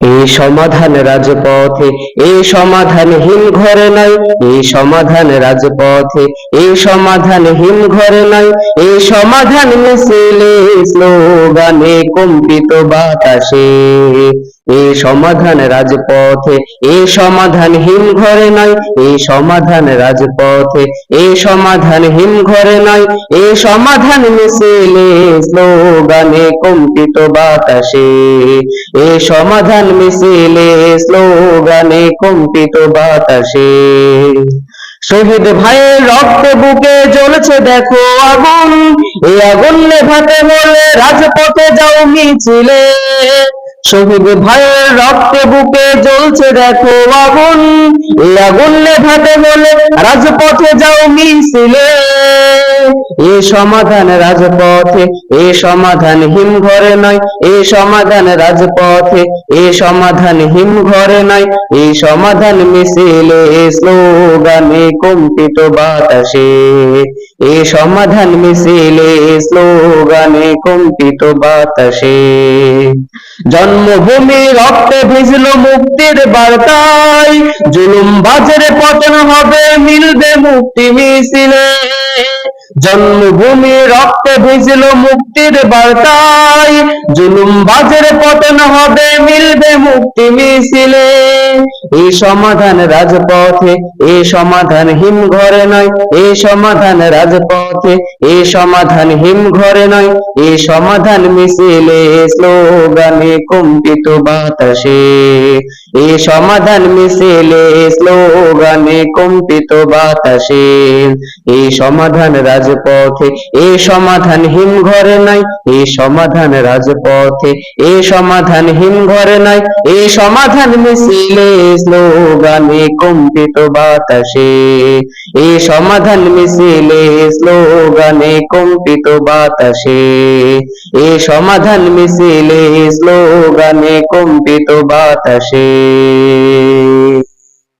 এই সমাধান রাজপথে, এই সমাধান হিম ঘরে নাই, এই সমাধান রাজপথে, এই সমাধান হিম ঘরে নাই, এই সমাধান মিছিলে স্লোগানে কম্পিত বাতাসে। এই সমাধান রাজপথে এই সমাধান হিম ঘরে নাই এই সমাধান রাজপথে এই সমাধান হিম ঘরে নাই এই সমাধান মিছিলে স্লোগানে কম্পিত বাতাসে এই সমাধান মিছিলে স্লোগানে কম্পিত বাতাসে। শহীদ ভাইয়ের রক্তে বুকে জ্বলছে দেখো আগুন এই আগুন নেভাতে হলে রাজপথে যাও মিছিলে। শহীদ ভাইয়ের রক্তে বুকে জ্বলছে দেখো আগুন। এই আগুন নেভাতে হলে রাজপথে যাও মিছিলে। এ সমাধান রাজপথে, এ সমাধান হিম ঘরে নয়। এ সমাধান রাজপথে, এ সমাধান হিম ঘরে নয়। এই সমাধান মিছিলে স্লোগানে কম্পিত বাতাসে। এ সমাধান মিছিলে স্লোগানে কম্পিত বাতাসে। জন্মভূমি রক্তে ভিজল মুক্তির বার্তায়, জুলুম বাজারে পতন হবে, মিলবে মুক্তি মিছিলে। জন্মভূমি রক্তে ভিজলো মুক্তির বার্তায়। জুলুম বাজারে পতন হবে, মিলবে মুক্তি মিছিলে। এই সমাধান রাজপথে এই সমাধান হিম ঘরে নয়। এই সমাধান রাজপথে এই সমাধান হিম ঘরে নয়। এই সমাধান মিছিলে স্লোগানে কম্পিত বাতাসে। এই সমাধান মিছিলে স্লোগানে কম্পিত বাতাসে। এই সমাধান রাজপথে এই সমাধান হিম ঘরে নাই এই সমাধান রাজপথে এই সমাধান হিম ঘরে নাই এই সমাধান মিছিলে স্লোগানে কম্পিত বাতাসে, এ সমাধান মিছিলে স্লোগানে কম্পিত বাতাসে, এ সমাধান মিছিলে স্লোগানে কম্পিত বাতাসে।